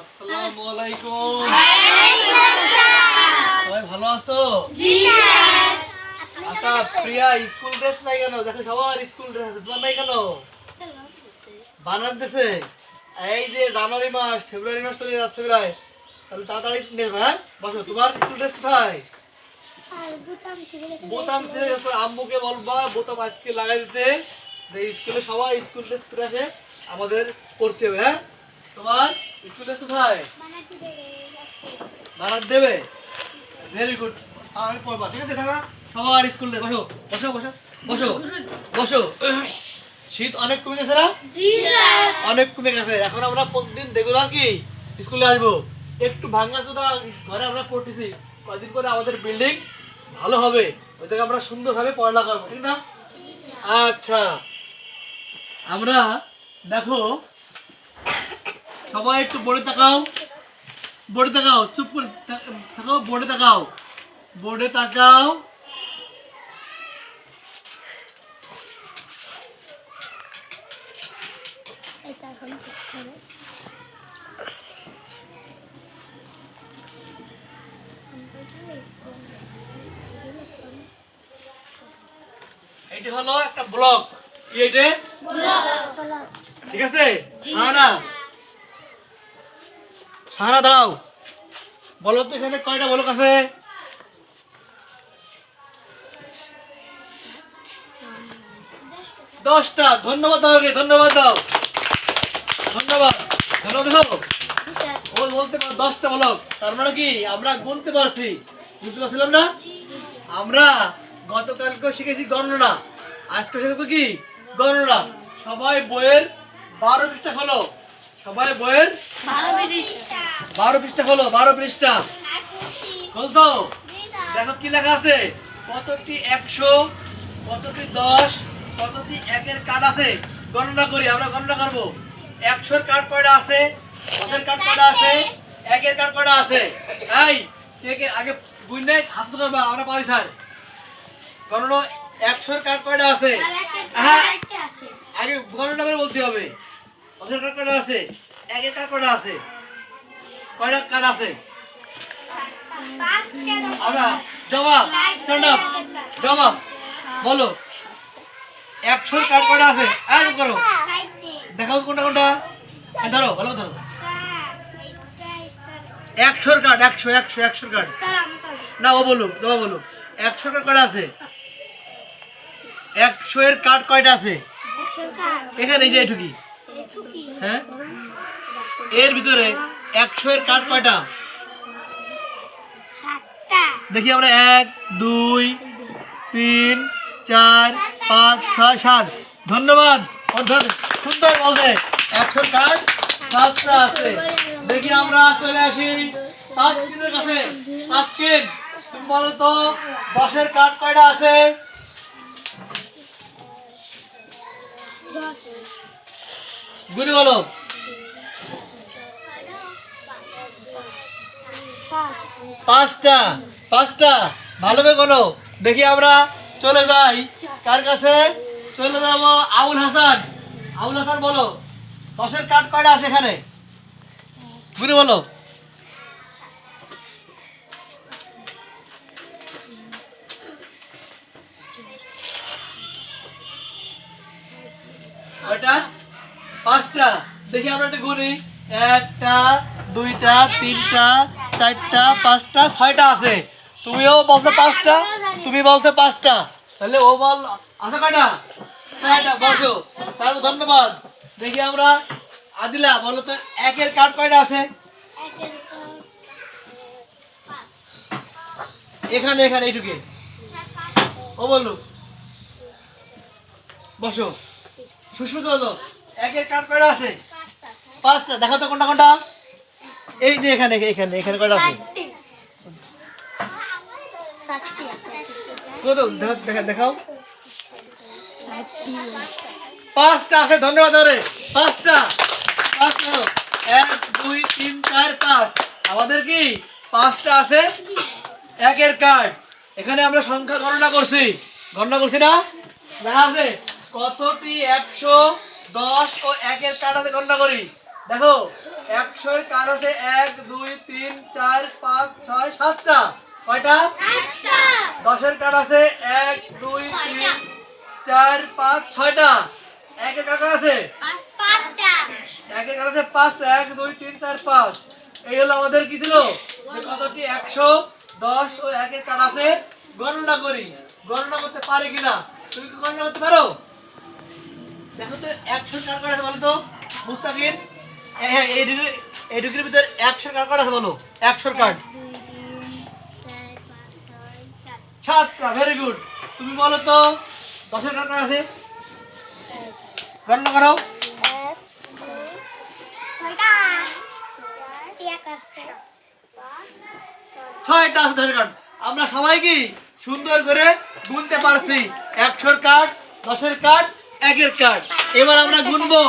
আসসালামু আলাইকুম। সবাই ভালো আছো? আচ্ছা প্রিয়া স্কুল ড্রেস নাই কেন? দেখো সবার স্কুল ড্রেস আছে। তোমার নাই কেন? বানার দেশে এই যে জানুয়ারি মাস ফেব্রুয়ারি মাস চলে যাচ্ছে প্রায়। তাহলে তাড়াতাড়ি নেবে হ্যাঁ? বসো তোমার স্কুল ড্রেস কোথায়? বোতাম ছেড়ে আম্মুকে বলবা বোতাম আজকে লাগাই দিতে যে স্কুলে সবাই স্কুল ড্রেস পরে আসে আমাদের করতে হবে হ্যাঁ? তোমার স্কুল কোথায়? বানার দেবে? ভেরি গুড আমি পড়বা ঠিক আছে থাকা সবার স্কুলে বসো বসো বসো বসো বসো। শীত অনেক কমে গেছে না? অনেক কমে গেছে। এখন আমরা প্রতিদিন রেগুলার কি? স্কুলে আসব। একটু ভাঙা চোদা ঘরে আমরা পড়তেছি। কয়েকদিন পরে আমাদের বিল্ডিং ভালো হবে। ওই থেকে আমরা সুন্দরভাবে পড়াশোনা করব ঠিক না? আচ্ছা। আমরা দেখো সবাই একটু বোর্ডে তাকাও। বোর্ডে তাকাও চুপ করে থাকাও বোর্ডে তাকাও। বোর্ডে তাকাও। এটি হলো একটা ব্লক। কি এটা ঠিক আছে? সাহারা সাহারা দাঁড়াও। বলো তো এখানে কয়টা ব্লক আছে? দশটা। ধন্যবাদ দাও ধন্যবাদ দাও। ধন্যবাদ। ধন্যবাদ দাও। ও বলতে পার, দশটা ব্লক। তার মানে কি? আমরা গুনতে পারছি। বুঝতে পারছিলাম না? আমরা গতকালকে শিখেছি গণনা। আজকে শিখব কি? গণনা। সবাই বইয়ের বারো পৃষ্ঠা হলো সবাই বইয়ের বারো পৃষ্ঠা। হলো বারো পৃষ্ঠা। বলতো দেখো কি লেখা আছে? কতটি একশো কতটি দশ কতটি একের কার্ড আছে? গণনা করি আমরা গণনা করব। একশোর কার্ড কয়টা আছে? দশের কার্ড কয়টা আছে? একের কার্ড কয়টা আছে? এই কে আগে বুঝলে হাত তো করবা আমরা পারি স্যার। গণনা একশোর কার্ড কয়টা আছে? হ্যাঁ। আগে গণনা করে বলতে হবে। কার্ড কয়টা আছে কার্ড কয়টা আছে? কার্ড আছে? আচ্ছা আর করো। দেখাও কোনটা কোনটা? ধরো, ভালো ধরো। একশোর কার্ড, একশো একশো, একশোর কার্ড। না, ও বলুক জবাব বলো। একশোর কার্ড কয়টা আছে? একশো এর কার্ড কয়টা আছে? এখানে যে এটুকি হ্যাঁ? এর ভিতরে একশো এর কার্ড কয়টা? দেখি আমরা এক দুই তিন চার পাঁচ ছয় সাত। ধন্যবাদ। অর্থাৎ সুন্দর বলছে একশো কার্ড সাতটা আছে। দেখি আমরা চলে আসি পাঁচ কাছে। পাঁচ কিন তুমি বলো তো দশের কার্ড কয়টা আছে? গুলি বলো। পাঁচটা পাঁচটা। ভালোভাবে বলো। দেখি আমরা চলে যাই। কার কাছে? চলে যাব আউল হাসান। আউল হাসান বলো। দশের কাঠ কয়টা আছে এখানে? বুঝে বলো। দেখি আমরা একটা গুনি একটা, দুইটা, তিনটা, চারটা, পাঁচটা, ছয়টা আছে। তুমিও বলছো পাঁচটা, তুমি বলছো পাঁচটা। তাহলে ও বল আছে কয়টা? ছয়টা, বসো। তারপর ধন্যবাদ। দেখি আমরা, আদিলা, বলো তো, একের কার্ড কয়টা আছে? এখানে এখানে, এইটুকে। ও বলল। বসো। সুস্মিত বলো একের কার্ড কয়টা আছে? পাঁচটা দেখো তো কোনটা কোনটা। এই যে এখানে এখানে এখানে কয়টা আছে? কত? দেখা দেখাও। পাঁচটা আছে ধন্যবাদ রে পাঁচটা। পাঁচটা। এক দুই তিন চার পাঁচ। আমাদের কি? পাঁচটা আছে। একের কার্ড। এখানে আমরা সংখ্যা গণনা করছি। গণনা করছি না? দেখা আছে। কতটি? একশো দশ ও একের কার্ড আছে গণনা করি। দেখো একশোর কার্ড আছে এক দুই তিন চার পাঁচ ছয় সাতটা। কয়টা? দশের কার্ড আছে এক দুই তিন চার পাঁচ ছয়টা। একের কার্ড আছে? একের কার্ড আছে পাঁচটা এক দুই তিন চার পাঁচ। এই হলো আমাদের কি ছিল? কতটি? একশো দশ ও একের কার্ড আছে। গণনা করি। গণনা করতে পারে কিনা তুমি কি গণনা করতে পারো? দেখো তো একশো কার্ড আছে বলো তো মুস্তাকিন হ্যাঁ এইটুকু এইটুকুর ভিতরে একশো কার্ড আছে বলো? একশোর কার্ড সাতটা ভেরি গুড তুমি বলো তো, দশের কার্ড আছে? গণনা করো। ছয়টা আছে দশের কার্ড আমরা সবাই কি সুন্দর করে গুনতে পারছি? একশোর কার্ড দশের কার্ড একের কার্ড এবার আমরা গুনবো।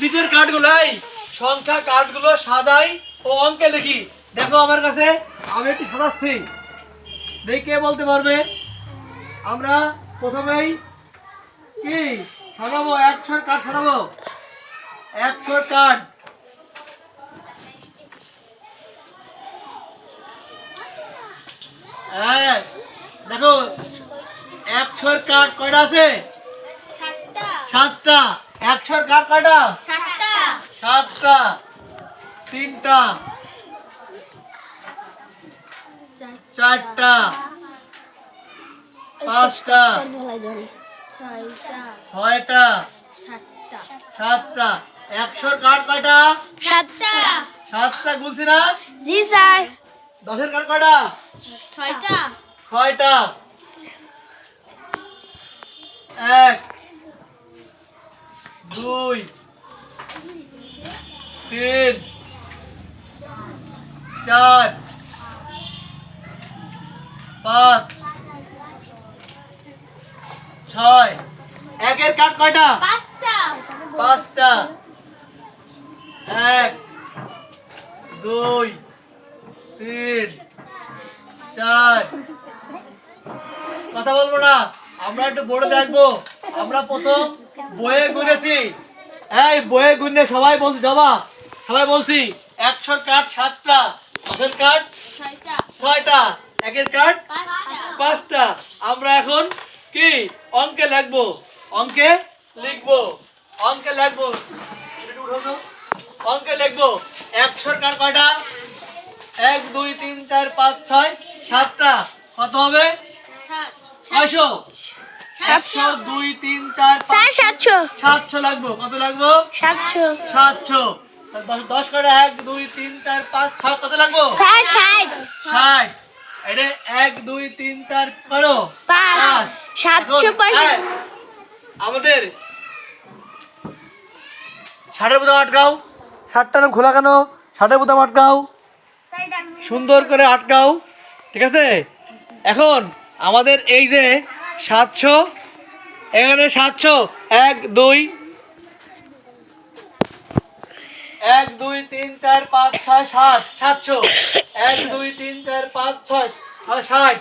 নিচের কার্ডগুলো এই সংখ্যা কার্ডগুলো সাজাই ও অঙ্কে লিখি। দেখো আমার কাছে আমি একটু সাজাচ্ছি। দেখি বলতে পারবে? আমরা প্রথমেই কি সাজাবো? একশোর কার্ড সাজাবো? একশোর কার্ড। হ্যাঁ দেখো একশোর কার্ড কয়টা আছে? সাতটা। একশোর কার্ড কয়টা? সাতটা তিনটা চারটা পাঁচটা ছয়টা সাতটা। একশোর কার্ড কয়টা? সাতটা। সাতটা গুনছি না? জি স্যার। দশের কার্ড কয়টা? ছয়টা। ছয়টা। এক দুই তিন চার পাঁচ ছয়। একের কাঠ কয়টা? পাঁচটা। পাঁচটা। এক দুই তিন চার। কথা বলব না। আমরা একটু বোর্ডে দেখব। আমরা প্রথম বইয়ে গুনেছি। এই বইয়ে গুনে সবাই বলছি জবা সবাই বলছি একশোর কাঠ সাতটা দশের কাঠ ছয়টা। একের কাঠ পাঁচটা। আমরা এখন কি? অঙ্কে লিখব। অঙ্কে লিখব। অঙ্কে লিখব। তো। অঙ্কে লিখব। একশোর কার কয়টা? এক দুই তিন চার পাঁচ ছয় সাতটা। কত হবে? ছয়শো। একশো দুই তিন চার সাতশো। সাতশো লাগবো। কত লাগবো? সাতশো। সাতশো। দশ কটা এক দুই তিন চার পাঁচ ছয় কত লাগবো? ষাট। ষাট। এটা এক দুই তিন চার করো। পাঁচ। সাতশো আমাদের ষাটের বোতাম আটকাও। ষাটটা খোলা কেন? ষাটের বোতাম আটকাও। সুন্দর করে আটকাও। ঠিক আছে? এখন আমাদের এই যে সাতশো এখানে সাতশো এক দুই এক দুই তিন চার পাঁচ ছয় সাত সাতশো। এক দুই তিন চার পাঁচ ছয় ছয় ষাট।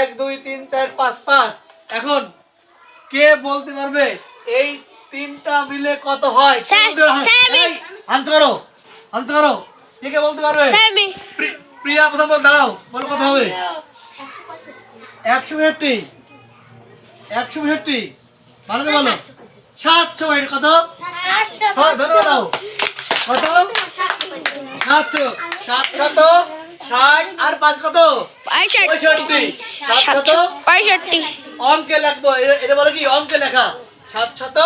এক দুই তিন চার পাঁচ পাঁচ। এখন কে বলতে পারবে? এই তিনটা মিলে কত হয়? আনতে করো আনতে করো। কে কে বলতে পারবে? প্রিয়া প্রথম বল দাঁড়াও বলো কত হবে? একশো পঁয়ষট্টি। একশো পঁয়ষট্টি। ভালো বলো। সাতশো পঁয়ষট্টি। কত হ্যাঁ, ধন্যবাদ দাও কত সাতশো সাতশত ষাট আর পাঁচ কত পঁয়ষট্টি। সাতশত? পঁয়ষট্টি। অঙ্কে লিখব এটা বলে কি অঙ্কে লেখা। সাতশত?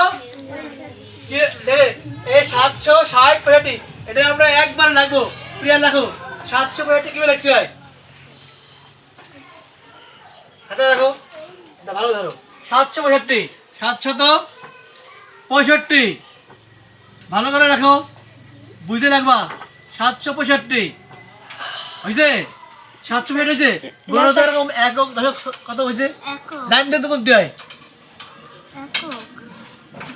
কি এ সাতশো ষাট পঁয়ষট্টি। এটা আমরা একবার লাগবো। প্রিয়া লেখো। সাতশো পঁয়ষট্টি কীভাবে লিখতে হয়? হাতে রাখো। ভালো ধরো। সাতশো পঁয়ষট্টি। সাতশত? পঁয়ষট্টি। ভালো করে রাখো। বুঝতে লাগবা সাতশো পঁয়ষট্টি। হয়েছে সাতশো পঁয়ষট্টি হয়েছে বড় তো এরকম একক দশক কত হয়েছে একক। লাইন দিয়ে তো হয়? একক।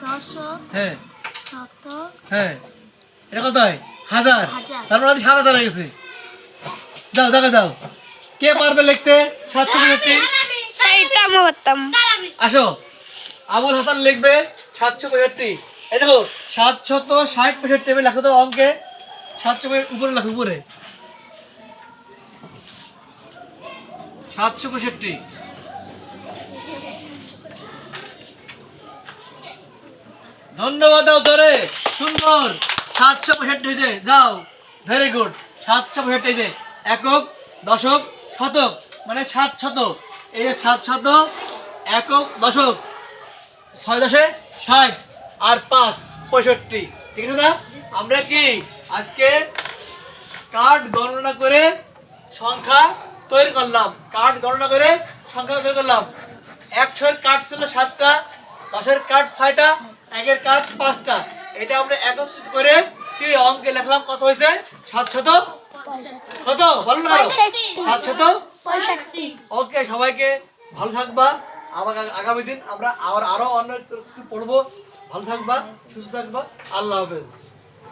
দশক। হ্যাঁ। শতক। হ্যাঁ। এটা কত হয়? হাজার। হাজার। তারপর আজ সাত হাজার হয়ে গেছে। যাও দেখো যাও কে পারবে লিখতে? সাতশো পারতাম আসো। আবুল হাসান লিখবে সাতশো পঁয়ষট্টি। এই দেখো সাতশত ষাট পঁয়ষট্টি আমি লেখো তো অঙ্কে। সাতশো উপরে লেখো উপরে। সাতশো পঁয়ষট্টি। ধন্যবাদ দাও ধরে। সুন্দর। সাতশো পঁয়ষট্টি হয়েছে যাও। ভেরি গুড সাতশো পঁয়ষট্টি হয়েছে একক, দশক, শতক। মানে সাত শত এই যে সাত শত একক, দশক। ছয় দশে ষাট আর পাঁচ পঁয়ষট্টি। ঠিক আছে না? আমরা কি? আজকে কার্ড গণনা করে সংখ্যা তৈরি করলাম। কাঠ গণনা করে সংখ্যা তৈরি করলাম। একশোর কাঠ ছিল সাতটা দশের কাঠ ছয়টা একের কাঠ পাঁচটা। এটা আমরা একত্রিত করে কি অঙ্কে লিখলাম কত হয়েছে? সাতশত কত? বলো না সাতশত ওকে সবাইকে ভালো থাকবা। আগ- আগামী দিন আমরা আবার আরও অন্য কিছু পড়ব। ভালো থাকবা সুস্থ থাকবা। আল্লাহ হাফেজ।